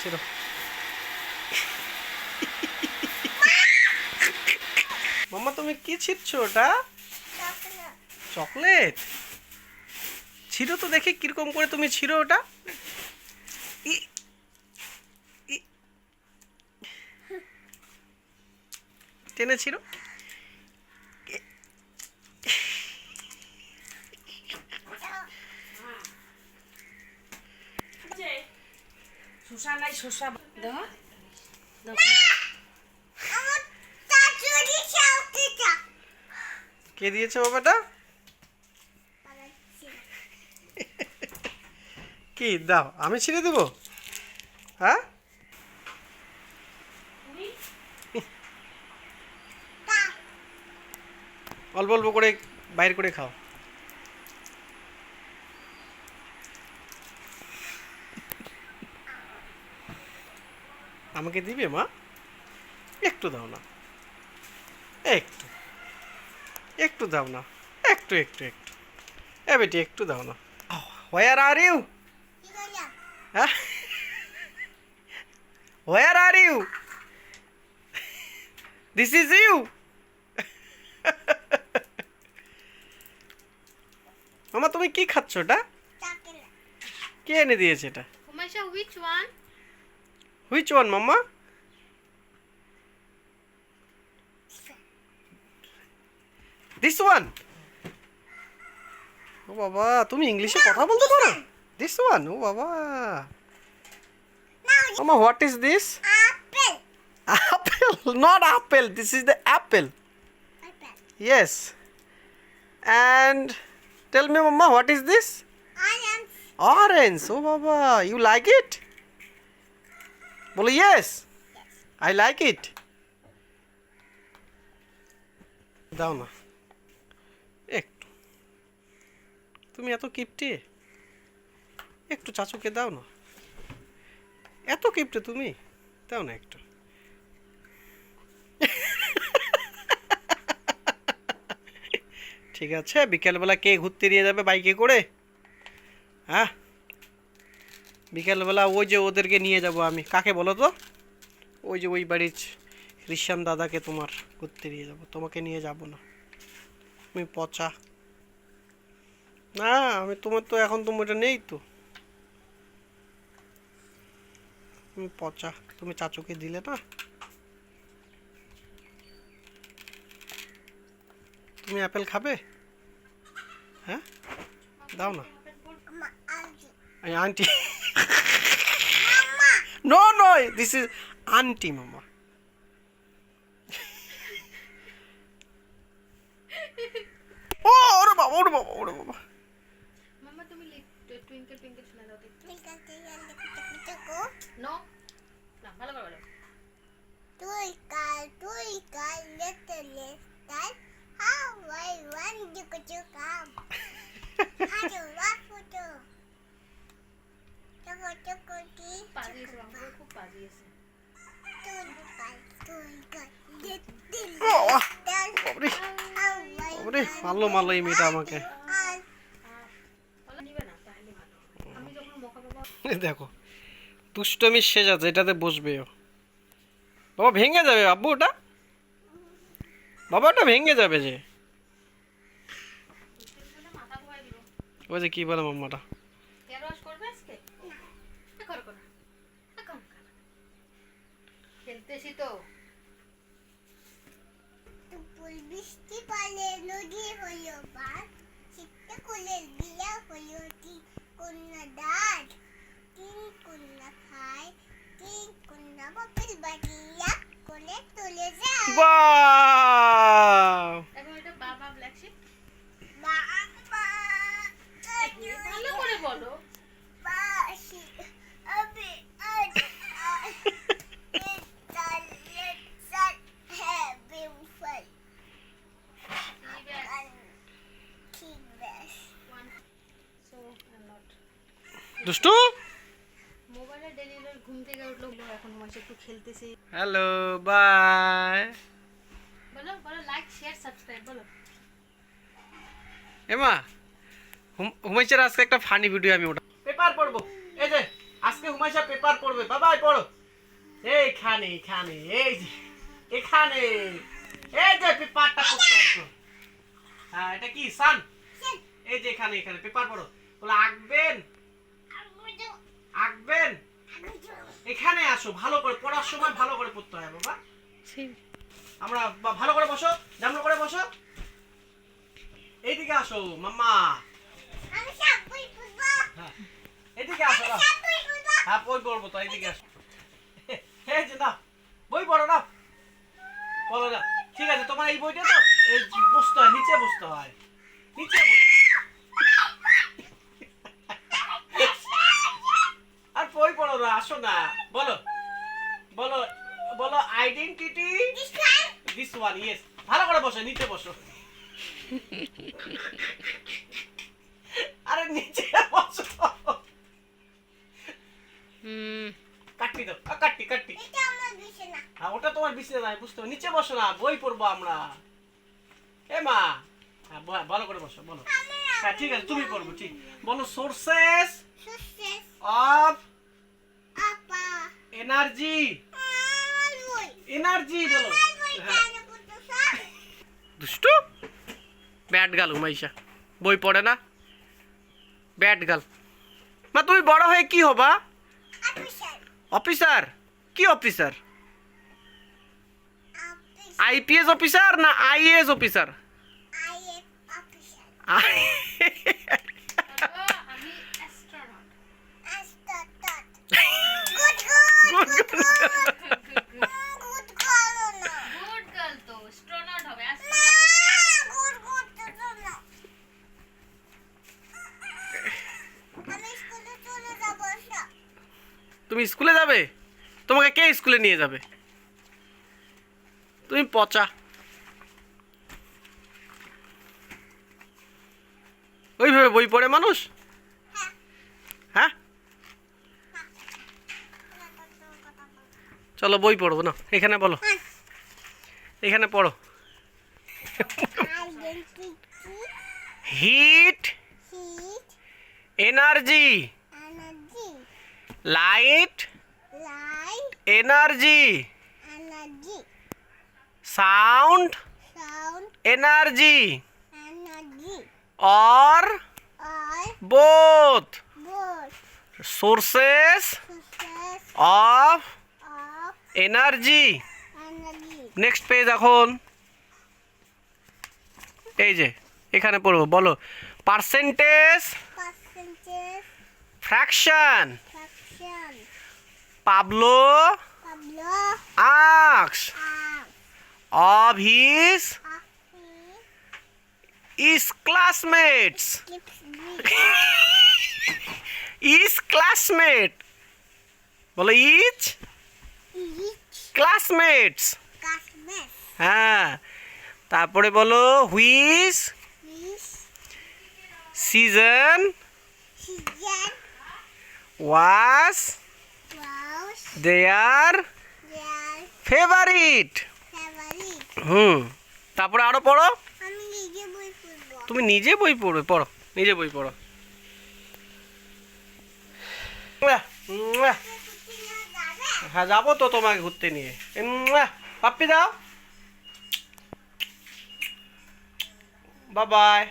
ছিড়ো মাম্মা, তুমি কি ছিড়ছো ওটা? চকলেট? ছিড়ো তো দেখি কীরকম করে তুমি ছিড়ো ওটা। টেনে ছিড়ো। দাও দাও কে দিয়েছে বাবাটা? কি দাও আমি ছিঁড়ে দেবো? হ্যাঁ? অল্প অল্প করে বাইর করে খাও। আমাকে দিবে মা? একটু দাও না। একটু। একটু দাও না। একটু একটু একটু। এ বেটি একটু দাও না। হোয়ার আর ইউ হ্যাঁ? Where are you this is you মামা তুমি কি খাচ্ছ এটা কে এনে দিয়েছে এটা? Umaisha, which one? Which one mamma this one ও বাবা তুমি ইংলিশে কথা বলতে পারো দিস ওয়ান ও বাবা মামা what is this apple not apple this is the apple yes and tell me mama what is this orange oh baba you like it বলো ইয়েস আই লাইক ইট দাও না। একটু। তুমি এত কিপটে। একটু চাচুকে দাও না। এত কিপটে তুমি। দাও না একটু। ঠিক আছে, বিকেলবেলা কে ঘুরতে নিয়ে যাবে বাইকে করে? হ্যাঁ বিকেলবেলা ওই যে ওদেরকে নিয়ে যাব আমি। কাকে বলো তো? ওই যে ওই বাড়ির খ্রিশ্চান দাদাকে তোমার ঘুরতে নিয়ে যাব। তোমাকে নিয়ে যাব না। তুমি পচা। না আমি তোমার তো এখন তোমার এটা নেই তো। তুমি পচা। তুমি চাচুকে দিলে না। তুমি অ্যাপেল খাবে? হ্যাঁ? দাও না। Aunty no no, this is aunty মামা ও ওরে বাবা ওরে বাবা ওরে বাবা মামা তুমি টুইঙ্কেল টুইঙ্কেল twinkle শোনা দাও টুইঙ্কেল একটু। No? না, ভালো করে বলো। পাজিয়েছে, বাবা, খুব পাজিয়েছে। বাবরে বাবরে মারলো মারলো এই মেয়েটা আমাকে বলো, নিবে না, তাহলে ভালো। আমি যখন মোকা বাবা এই দেখো দুষ্টমির শেষ আছে এটাতে বসবে ও বাবা ভেঙে যাবে আব্বু ওটা বাবা ওটা ভেঙে যাবে যে ওই যে কি বলে মাম্মাটা। খেলতেছি তো বৃষ্টি পালে নদী হইল বাদ চিত্তে কোলের বিয়া হইল তিন কন্যা দাঁত তিন কন্যা খায় তিন কন্যা বাপের বাড়িয়া কোলে তুলে যায় বাহ এখন এটা বাবা ব্ল্যাক শিপ বাবা ভালো করে বলো বাসি আবে আজ আজ লেটাল লেটাল হ্যাভি ফাল ঠিক বেশ সো আই নট দুষ্টু মোবাইলে ডেলিভার ঘুম থেকে উঠল এখন তোমার একটু খেলতেছি। Hello bye. বলো বলো লাইক শেয়ার সাবস্ক্রাইব বলো। এমা হুমাইচার আজকে একটা ফানি ভিডিও আমি ওটা পেপার পড়ব। এই যে আজকে হুমাই মাইশা পেপার পড়বে। বাবাই পড়ো। এইখানে এখানে এই যে এখানে। এই যে পেপারটা পড়তে হ্যাঁ এটা কি সান। এই যে এখানে এখানে পেপার পড়ো। বলে আঁকবেন? আঁকবেন? এখানে আসো ভালো করে পড়ার সময় ভালো করে পড়তে হয় বাবা। আমরা বা- ভালো করে বসো জামলো করে বসো। এইদিকে আসো মাম্মা। হ্যাঁ এদিকে আসো হ্যাঁ বই পড়ব তো এইদিকে আসো। এই যে না বই পড়ো না বলো না ঠিক আছে তোমার এই বইটা তো এই বসতে হয় নিচে বসতে হয়। নিচে বস আর বই পড়ো না আসো না। বলো। বলো। বলো আইডেন্টিটি দিস ওয়ান ইয়েস ভালো করে বসো নিচে বসো। আরে নিচে বসো। কাটটি দাও আমার বিছানা। হ্যাঁ ওটা তোমার বিছানা নয় বুঝতে পারো নিচে বসো না বই পড়ব আমরা। এ মা। হ্যাঁ ভালো করে বসো বলো। হ্যাঁ ঠিক আছে তুমি পড়ব ঠিক। বলো সোর্সেস অফ আপা এনার্জি আমার বই এনার্জি বলো আমার বই হ্যাঁ কেন পড়তো স্যার দুষ্টু ব্যাট গাল উমাইশা বই পড়ে না ব্যাট গাল মা তুমি বড় হয়ে কি হবা অফিসার অফিসার কি অফিসার অফিস আইপিএস অফিসার না IAS officer I am officer আমি অ্যাস্ট্রোনট আস্তা তত good good Good, good. Good করো না গুড গার্ল তো অ্যাস্ট্রোনট হবে না অ্যাস্ট্রোনট গুড গুড তো না আমি স্কুলে চলে যাব সব তুমি স্কুলে যাবে? তোমাকে কে স্কুলে নিয়ে যাবে? তুমি পচা। ওইভাবে বই পড়ে মানুষ? হ্যাঁ? চলো বই পড়ব না এখানে বলো। এখানে পড়ো। Heat. Energy. Light light energy energy sound sound energy energy board sources সুসেস of of energy energy. Next page এখন। এই যে এখানে পড়ব বলো। Percentage fraction. Pablo আক্স of his? আফি is classmates. Keeps বলো classmates. কাসমেস হ্যাঁ। তারপরে বলো which season their favourite favourite হুম তারপরে আরও পড়ো। তুমি নিজে বই পড়বে পড়ো নিজে বই পড়ো। হ্যাঁ যাব তো তোমাকে ঘুরতে নিয়ে। পাপ্পি দাও। Bye bye.